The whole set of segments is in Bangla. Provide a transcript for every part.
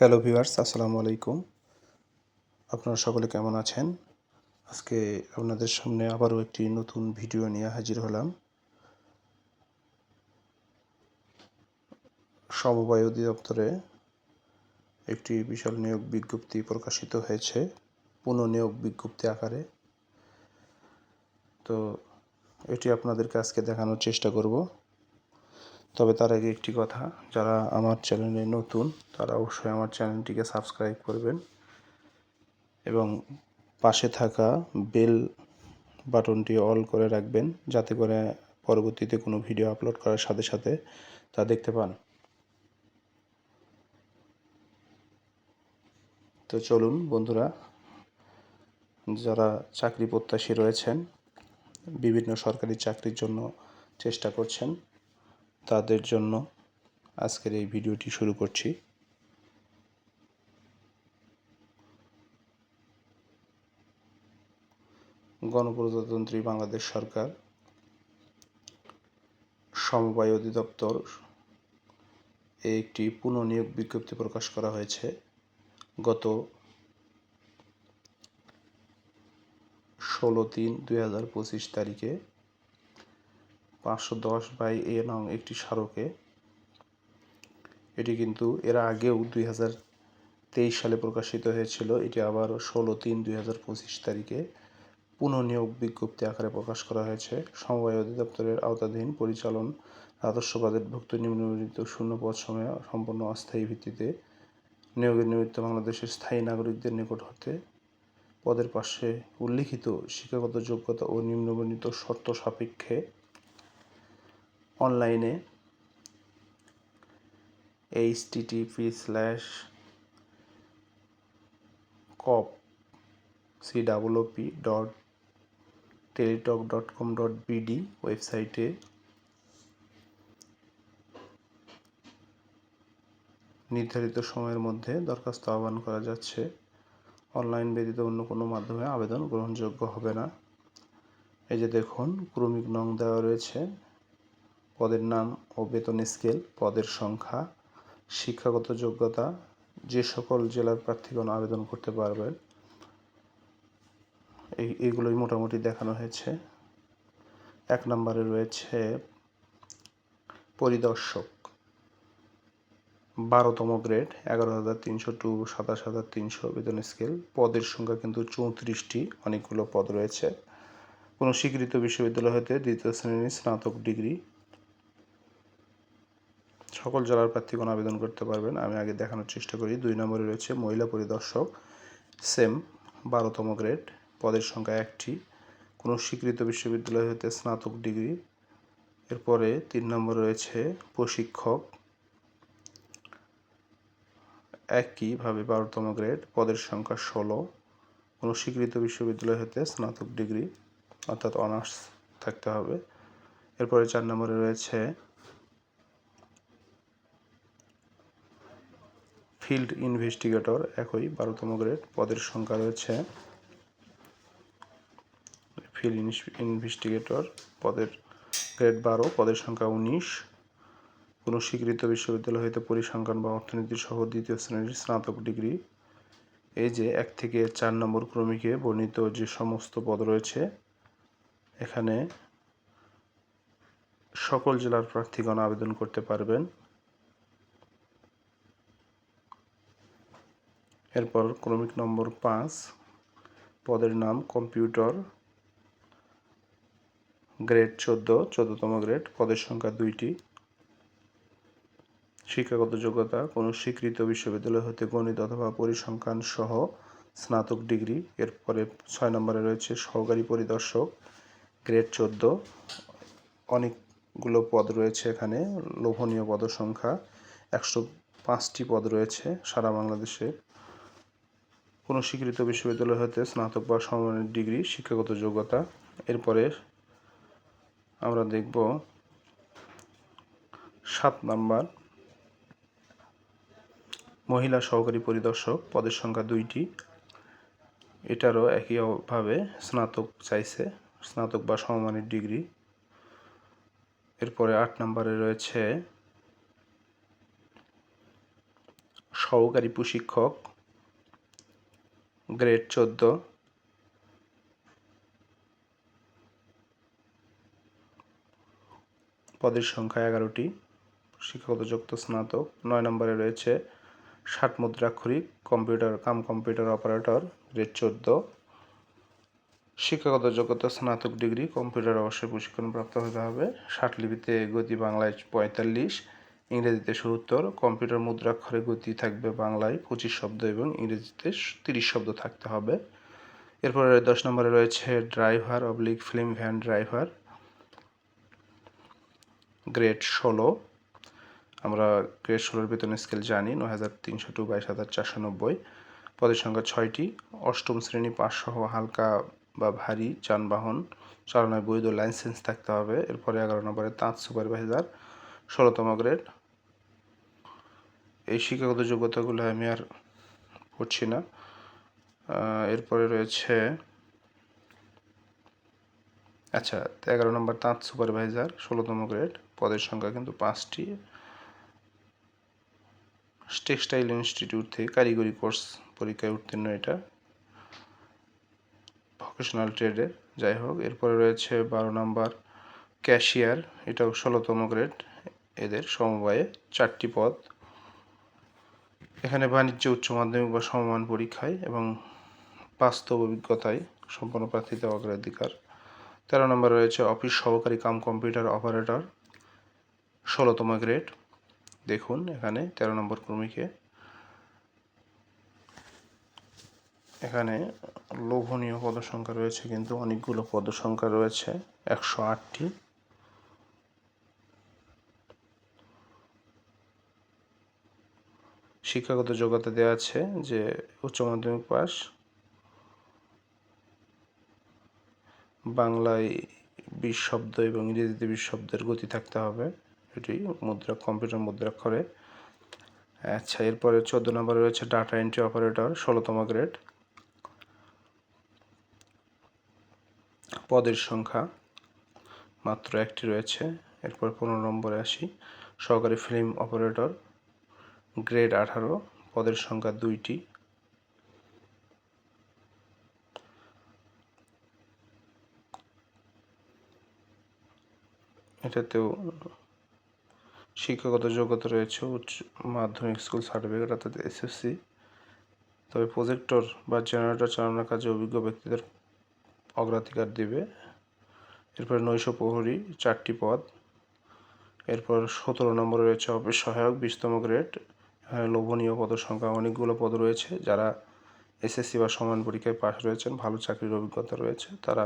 হ্যালো ভিউয়ার্স আসসালামু আলাইকুম। আপনারা সকলে কেমন আছেন? আজকে আপনাদের সামনে আবারও একটি নতুন ভিডিও নিয়ে হাজির হলাম। সমবায় অধিদপ্তরে একটি বিশাল নিয়োগ বিজ্ঞপ্তি প্রকাশিত হয়েছে, পুনঃনিয়োগ বিজ্ঞপ্তি আকারে। তো এটি আপনাদেরকে আজকে দেখানোর চেষ্টা করব। তবে তার আগে একটি কথা, যারা আমার চ্যানেলে নতুন, তারা অবশ্যই আমার চ্যানেলটিকে সাবস্ক্রাইব করবেন এবং পাশে থাকা বেল বাটনটি অল করে রাখবেন, যাতে করে পরবর্তীতে কোনো ভিডিও আপলোড করার সাথে সাথে তা দেখতে পান। তো চলুন বন্ধুরা, যারা চাকরি প্রত্যাশী রয়েছেন, বিভিন্ন সরকারি চাকরির জন্য চেষ্টা করছেন তাদের জন্য আজকের এই ভিডিওটি শুরু করছি। গণপ্রজাতন্ত্রী বাংলাদেশ সরকার, সমবায় অধিদপ্তর একটি পুনঃনিয়োগ বিজ্ঞপ্তি প্রকাশ করা হয়েছে। গত ষোলো তিন দুই হাজার পঁচিশ তারিখে পাঁচশো দশ বাই এ নং একটি স্মারকে। এটি কিন্তু এর আগেও দুই হাজার তেইশ সালে প্রকাশিত হয়েছিল। এটি আবার ষোলো তিন দুই হাজার পঁচিশ তারিখে পুনঃনিয়োগ বিজ্ঞপ্তি আকারে প্রকাশ করা হয়েছে। সমবায় অধিদপ্তরের আওতাধীন পরিচালন রাজস্ব বাজেটভুক্ত নিম্নলিখিত শূন্য পদ সময়ে সম্পূর্ণ অস্থায়ী ভিত্তিতে নিয়োগের নিমিত্ত বাংলাদেশের স্থায়ী নাগরিকদের নিকট হতে পদের পাশে উল্লিখিত শিক্ষাগত যোগ্যতা ও নিম্নবর্ণিত শর্ত সাপেক্ষে অনলাইনে HTTP slash cop C double P dot Teletalk dot com dot BD ওয়েবসাইটে নির্ধারিত সময়ের মধ্যে দরখাস্ত আহ্বান করা যাচ্ছে। অনলাইন ব্যতীত অন্য কোনো মাধ্যমে আবেদন গ্রহণযোগ্য হবে না। এই যে দেখুন, ক্রমিক নং দেওয়া রয়েছে। পদের নাম ও বেতন স্কেল পদের সংখ্যা, শিক্ষাগত যোগ্যতা, যে সকল জেলার প্রার্থীগণ আবেদন করতে পারবেন। এই, এগুলোই মোটামুটি দেখানো হয়েছে। এক নম্বরে রয়েছে পরিদর্শক। বারোতম গ্রেড, এগারো হাজার তিনশো টু, সাতাশ হাজার তিনশো বেতন স্কেল পদের সংখ্যা কিন্তু চৌত্রিশটি, অনেকগুলো পদ রয়েছে। কোনো স্বীকৃত বিশ্ববিদ্যালয় হতে দ্বিতীয় শ্রেণির স্নাতক ডিগ্রি সকল জেলার প্রার্থীগণ আবেদন করতে পারবেন। আমি আগে দেখানোর চেষ্টা করি। দুই নম্বরে রয়েছে মহিলা পরিদর্শক, সেম বারোতম গ্রেড, পদের সংখ্যা একটি। কোনো স্বীকৃত বিশ্ববিদ্যালয় হতে স্নাতক ডিগ্রি। এরপরে তিন নম্বরে রয়েছে প্রশিক্ষক, একইভাবে বারোতম গ্রেড, পদের সংখ্যা ষোলো। কোনো স্বীকৃত বিশ্ববিদ্যালয় হতে স্নাতক ডিগ্রি, অর্থাৎ অনার্স থাকতে হবে। এরপরে চার নম্বরে রয়েছে ফিল্ড ইনভেস্টিগেটর একই বারোতম গ্রেড পদের সংখ্যা রয়েছে। ফিল্ড ইনভেস্টিগেটর পদের গ্রেড বারো, পদের সংখ্যা উনিশ। কোনো স্বীকৃত বিশ্ববিদ্যালয় হইতে পরিসংখ্যান বা অর্থনীতি সহ দ্বিতীয় শ্রেণির স্নাতক ডিগ্রি। এই যে এক থেকে চার নম্বর ক্রমিকে বর্ণিত যে সমস্ত পদ রয়েছে, এখানে সকল জেলার প্রার্থীগণ আবেদন করতে পারবেন। এরপর ক্রমিক নম্বর পাঁচ, পদের নাম কম্পিউটার, গ্রেড চোদ্দ, চোদ্দতম গ্রেড, পদের সংখ্যা দুইটি। শিক্ষাগত যোগ্যতা, কোনো স্বীকৃত বিশ্ববিদ্যালয় হতে গণিত অথবা পরিসংখ্যান সহ স্নাতক ডিগ্রি। এরপরে ছয় নম্বরে রয়েছে সহকারী পরিদর্শক, গ্রেড চোদ্দ। অনেকগুলো পদ রয়েছে এখানে, লোভনীয় পদ সংখ্যা একশো পাঁচটি পদ রয়েছে সারা বাংলাদেশে। কোনো স্বীকৃত বিশ্ববিদ্যালয় হতে স্নাতক বা সমমানের ডিগ্রি, শিক্ষাগত যোগ্যতা। এরপরে আমরা দেখব সাত নাম্বার। মহিলা সহকারী পরিদর্শক পদের সংখ্যা দুইটি। এটারও একইভাবে স্নাতক চাইছে, স্নাতক বা সমমানের ডিগ্রি। এরপরে আট নম্বরে রয়েছে সহকারী প্রশিক্ষক গ্রেড চোদ্দ। পদের সংখ্যা এগারোটি। শিক্ষাগত যোগ্যতা স্নাতক। নয় নম্বরে রয়েছে ষাট মুদ্রাক্ষরিক computer, cum computer operator, grade চোদ্দ। শিক্ষাগত যোগ্যতা স্নাতক ডিগ্রি, কম্পিউটার অবশ্যই প্রশিক্ষণপ্রাপ্ত হতে হবে। ষাট লিপিতে গতি বাংলায় পঁয়তাল্লিশ। ইংরেজিতে সত্তর কম্পিউটার মুদ্রাক্ষরে গতি থাকবে বাংলায় পঁচিশ শব্দ এবং ইংরেজিতে তিরিশ শব্দ থাকতে হবে। এরপরে দশ নম্বরে রয়েছে driver, oblique film van driver, grade ষোলো। আমরা গ্রেড ষোলোর বেতন স্কেল জানি, নয় হাজার তিনশো টু বাইশ হাজার চারশো নব্বই। পদের সংখ্যা ছয়টি, অষ্টম শ্রেণি পাঁচশো হালকা বা ভারী যানবাহন চালানোর বৈধ লাইসেন্স থাকতে হবে। এরপরে এগারো নম্বরে তাঁত সুপারভাইজার, ষোলোতম গ্রেড এই শিক্ষাগত যোগ্যতাগুলো আমি আর পড়ছি না। এরপরে রয়েছে আচ্ছা এগারো নম্বর, তাঁত সুপারভাইজার, ষোলোতম গ্রেড, পদের সংখ্যা কিন্তু পাঁচটি। টেক্সটাইল ইনস্টিটিউট থেকে কারিগরি কোর্স পরীক্ষায় উত্তীর্ণ এটা। ভোকেশনাল ট্রেডে, যাই হোক, এরপরে রয়েছে বারো নম্বর, ক্যাশিয়ার, এটাও ষোলোতম গ্রেড, এদের সমবায়ে চারটি পদ। এখানে বাণিজ্য উচ্চ মাধ্যমিক বা সমমান পরীক্ষায় এবং বাস্তব অভিজ্ঞতায় সম্পন্ন প্রার্থীতে অগ্রাধিকার। তেরো নম্বর রয়েছে অফিস সহকারী কাম কম্পিউটার অপারেটর, ষোলোতম গ্রেড। দেখুন এখানে তেরো নম্বর ক্রমিকে। এখানে লোভনীয় পদসংখ্যা রয়েছে কিন্তু অনেকগুলো পদসংখ্যা রয়েছে, একশো আটটি। শিক্ষাগত যোগ্যতা দেওয়া আছে যে উচ্চ মাধ্যমিক পাস। বাংলায় বিশ শব্দ এবং ইংরেজিতে বিশ শব্দের গতি থাকতে হবে। এটি মুদ্রা, কম্পিউটার মুদ্রাক্ষরে। আচ্ছা এরপরে চোদ্দ নম্বরে রয়েছে ডাটা এন্ট্রি অপারেটর, ষোলোতম গ্রেড। পদের সংখ্যা মাত্র একটি রয়েছে। এরপর পনেরো নম্বরে আসি। সহকারী ফিল্ম অপারেটর গ্রেড আঠারো, পদের সংখ্যা দুইটি। এটাতেও শিক্ষাগত যোগ্যতা রয়েছে, উচ্চ মাধ্যমিক স্কুল সার্টিফিকেট অর্থাৎ এসএসসি তবে প্রজেক্টর বা জেনারেটর চালানোর কাজে অভিজ্ঞ ব্যক্তিদের অগ্রাধিকার দেবে। এরপর নৈশ প্রহরী, চারটি পদ। এরপর সতেরো নম্বরে রয়েছে অফিস সহায়ক, বিশতম গ্রেড। লোভনীয় পদ সংখ্যা অনেকগুলো পদ রয়েছে। যারা এসএসসি বা সমান পরীক্ষায় পাশ রয়েছেন, ভালো চাকরির অভিজ্ঞতা রয়েছে, তারা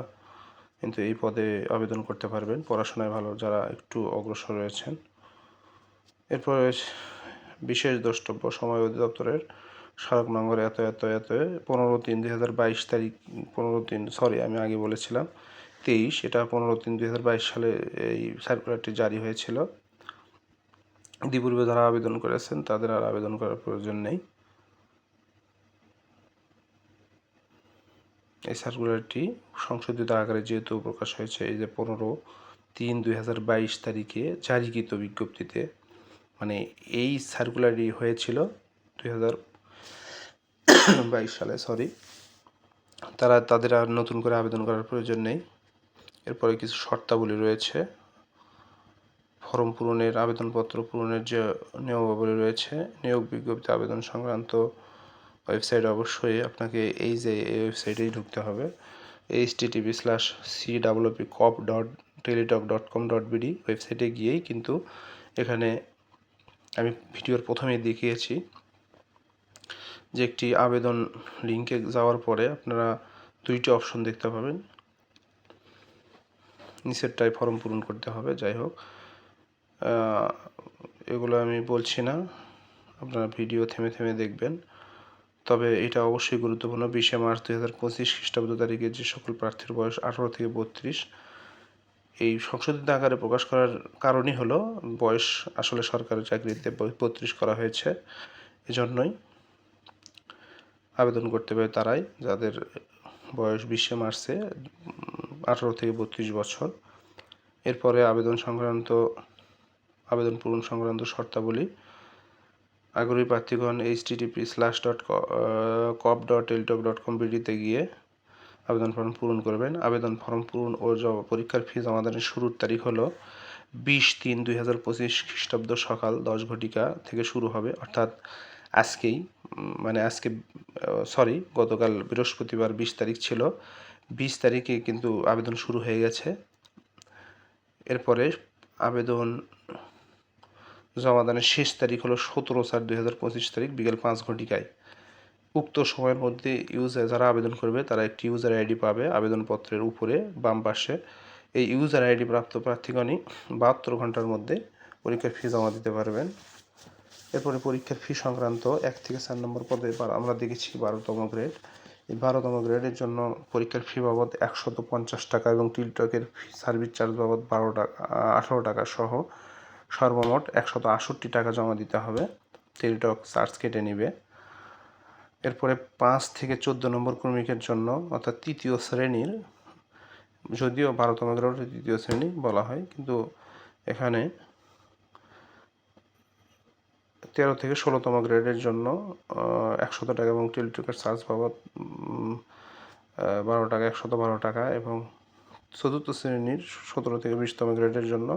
কিন্তু এই পদে আবেদন করতে পারবেন। পড়াশোনায় ভালো যারা একটু অগ্রসর রয়েছেন। এরপর বিশেষ দ্রষ্টব্য, সময় অধিদপ্তরের সড়ক নম্বর এত এত এত, পনেরো তিন দুই হাজার বাইশ তারিখ, পনেরো তিন সরি আমি আগে বলেছিলাম, তেইশ, এটা পনেরো তিন দুই হাজার বাইশ সালে এই সার্কুলারটি জারি হয়েছিল। ইতিপূর্বে যারা আবেদন করেছেন, তাদের আর আবেদন করার প্রয়োজন নেই। এই সার্কুলারটি সংশোধিত আকারে যেহেতু প্রকাশ হয়েছে, এই যে পনেরো তিন দুই হাজার বাইশ তারিখে জারিকৃত বিজ্ঞপ্তিতে মানে এই সার্কুলারটি হয়েছিল দুই হাজার বাইশ সালে সরি তারা তাদের আর নতুন করে আবেদন করার প্রয়োজন নেই। এরপরে কিছু শর্তাবলী রয়েছে। ফর্ম পূরণের আবেদনপত্র পূরণের যে নিয়মাবলী রয়েছে, নিয়োগ বিজ্ঞপ্তি আবেদন সংক্রান্ত ওয়েবসাইট অবশ্যই আপনাকে এই যে এই ওয়েবসাইটেই ঢুকতে হবে। H T TV slash C W P cop dot Teletalk dot com dot BD ওয়েবসাইটে গিয়েই কিন্তু এখানে আমি ভিডিওর প্রথমেই দেখিয়েছি যে একটি আবেদন লিঙ্কে যাওয়ার পরে আপনারা দুইটি অপশন দেখতে পাবেন। নিচেরটায় ফর্ম পূরণ করতে হবে, যাই হোক। এগুলো আমি বলছি না। আপনারা ভিডিও থেমে থেমে দেখবেন। তবে এটা অবশ্যই গুরুত্বপূর্ণ। বিশে মার্চ দুই হাজার পঁচিশ খ্রিস্টাব্দ তারিখে যে সকল প্রার্থীর বয়স আঠারো থেকে বত্রিশ, এই সংশোধিত আকারে প্রকাশ করার কারণই হলো বয়স আসলে সরকারি চাকরিতে বত্রিশ করা হয়েছে। এজন্যই আবেদন করতে পারে তারাই, যাদের বয়স বিশে মার্চে আঠারো থেকে বত্রিশ বছর। এরপরে আবেদন সংক্রান্ত আবেদন পূরণ সংক্রান্ত শর্তাবলী। আগ্রহী প্রার্থীগণ HTTP slash dot cop dot Teletalk dot com বিডিতে গিয়ে আবেদন ফর্ম পূরণ করবেন। আবেদন ফর্ম পূরণ ও পরীক্ষার ফি জমাদানের শুরুর তারিখ হলো বিশ তিন দুই হাজার পঁচিশ খ্রিস্টাব্দ সকাল দশ ঘটিকা থেকে শুরু হবে। অর্থাৎ আজকেই মানে আজকে সরি গতকাল বৃহস্পতিবার বিশ তারিখ ছিল। বিশ তারিখে কিন্তু আবেদন শুরু হয়ে গেছে। এরপরে আবেদন জমাদানের শেষ তারিখ হলো সতেরো চার দুই হাজার পঁচিশ তারিখ, বিকেল পাঁচ ঘটিকায়। উক্ত সময়ের মধ্যে ইউজার যারা আবেদন করবে, তারা একটি ইউজার আইডি পাবে আবেদনপত্রের উপরে, বাম পাশে। এই ইউজার আইডি প্রাপ্ত প্রার্থীগণই বাহাত্তর ঘণ্টার মধ্যে পরীক্ষার ফি জমা দিতে পারবেন। এরপরে পরীক্ষার ফি সংক্রান্ত এক থেকে চার নম্বর পদে আমরা দেখেছি বারোতম গ্রেড এই বারোতম গ্রেডের জন্য পরীক্ষার ফি বাবদ একশত পঞ্চাশ টাকা এবং টিলটকের সার্ভিস চার্জ বাবদ বারো টাকা আঠারো টাকা সহ সর্বমোট একশত আষট্টি টাকা জমা দিতে হবে। টেলিটক চার্জ কেটে নেবে। এরপরে পাঁচ থেকে চোদ্দ নম্বর ক্রমিকের জন্য, অর্থাৎ তৃতীয় শ্রেণির, যদিও বারোতম তৃতীয় শ্রেণি বলা হয়, কিন্তু এখানে তেরো থেকে ষোলোতম গ্রেডের জন্য একশত টাকা এবং টেলিটকের চার্জ বাবদ বারো টাকা, একশত বারো টাকা এবং চতুর্থ শ্রেণির সতেরো থেকে বিশতম গ্রেডের জন্য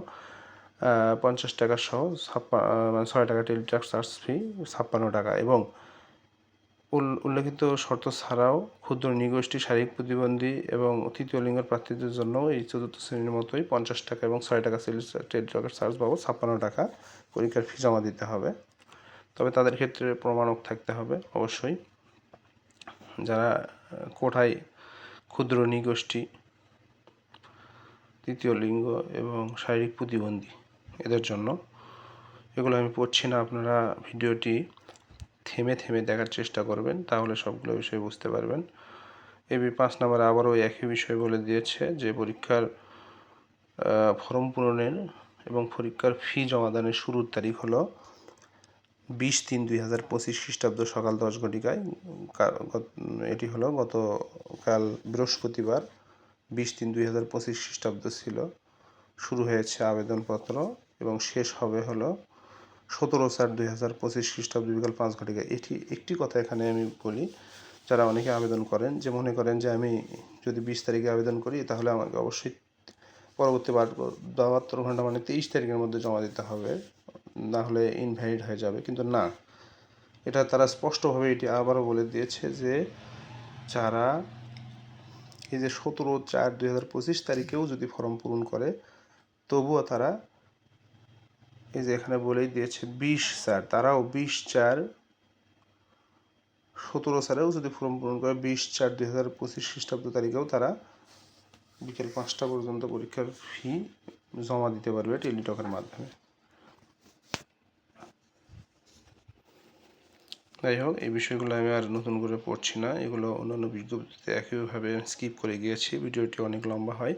পঞ্চাশ টাকা সহ ছাপ্পা মানে ছয় টাকা টেলিটক চার্জ ফি, ছাপ্পান্ন টাকা। এবং উল- উল্লেখিত শর্ত ছাড়াও ক্ষুদ্র নিগোষ্ঠী, শারীরিক প্রতিবন্ধী এবং তৃতীয় লিঙ্গের প্রার্থীদের জন্য এই চতুর্থ শ্রেণির মতোই পঞ্চাশ টাকা এবং ছয় টাকা টেলিটকের চার্জ বাবদ ছাপ্পান্ন টাকা পরীক্ষার ফি জমা দিতে হবে। তবে তাদের ক্ষেত্রে প্রমাণক থাকতে হবে, অবশ্যই। যারা কোঠায় ক্ষুদ্র নিগোষ্ঠী, তৃতীয় লিঙ্গ এবং শারীরিক প্রতিবন্ধী এদের জন্য। এগুলো আমি পড়ছি না, আপনারা ভিডিওটি থেমে থেমে দেখার চেষ্টা করবেন, তাহলে সবগুলো বিষয় বুঝতে পারবেন। এবি পাঁচ নম্বরে আবারও একই বিষয় বলে দিয়েছে, যে পরীক্ষার ফর্ম পূরণের এবং পরীক্ষার ফি জমাদানের শুরুর তারিখ হলো বিশ তিন দুই হাজার পঁচিশ খ্রিস্টাব্দ সকাল দশ ঘটিকায়। এটি হলো গতকাল বৃহস্পতিবার, বিশ তিন দুই হাজার পঁচিশ খ্রিস্টাব্দ ছিল। শুরু হয়েছে আবেদনপত্র। এবং শেষ হবে হলো সতেরো চার দুই হাজার পঁচিশ খ্রিস্টাব্দ বিকাল পাঁচ ঘটিকা। এটি একটি কথা এখানে আমি বলি, যারা অনেকে আবেদন করেন যে মনে করেন যে আমি যদি বিশ তারিখে আবেদন করি তাহলে আমাকে অবশ্যই পরবর্তী বার বাহাত্তর ঘণ্টা মানে তেইশ তারিখের মধ্যে জমা দিতে হবে, না হলে ইনভ্যালিড হয়ে যাবে। কিন্তু না, এটা তারা স্পষ্টভাবে এটি আবারও বলে দিয়েছে যে যারা এই যে সতেরো চার দুই হাজার পঁচিশ তারিখেও যদি ফর্ম পূরণ করে, তবুও তারা এই যে এখানে বলেই দিয়েছে বিশ চার তারাও বিশ চার, সতেরো সালেও যদি ফর্ম পূরণ করে বিশ চার দুই হাজার পঁচিশ খ্রিস্টাব্দ তারিখেও তারা বিকেল পাঁচটা পর্যন্ত পরীক্ষার ফি জমা দিতে পারবে টেলিটকের মাধ্যমে। যাই হোক, এই বিষয়গুলো আমি আর নতুন করে পড়ছি না। এগুলো অন্যান্য বিজ্ঞপ্তিতে একইভাবে স্কিপ করে গিয়েছি। ভিডিওটি অনেক লম্বা হয়।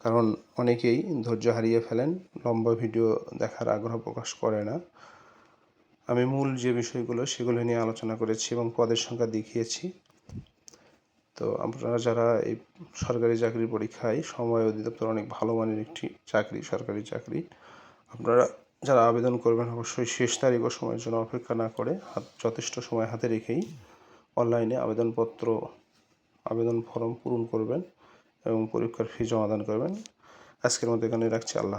কারণ অনেকেই ধৈর্য হারিয়ে ফেলেন, লম্বা ভিডিও দেখার আগ্রহ প্রকাশ করে না। আমি মূল যে বিষয়গুলো সেগুলো নিয়ে আলোচনা করেছি এবং পদের সংখ্যা দেখিয়েছি। তো আপনারা যারা এই সরকারি চাকরির পরীক্ষায় সময় অধিদপ্তর অনেক ভালো মানের একটি চাকরি, সরকারি চাকরি, আপনারা যারা আবেদন করবেন অবশ্যই শেষ তারিখ ও সময়ের জন্য অপেক্ষা না করে হাত, যথেষ্ট সময় হাতে রেখেই অনলাইনে আবেদনপত্র, আবেদন ফর্ম পূরণ করবেন। এবং পরীক্ষার ফি জমাদান করবেন। আজকের মতো এখানে রাখছি। আল্লাহ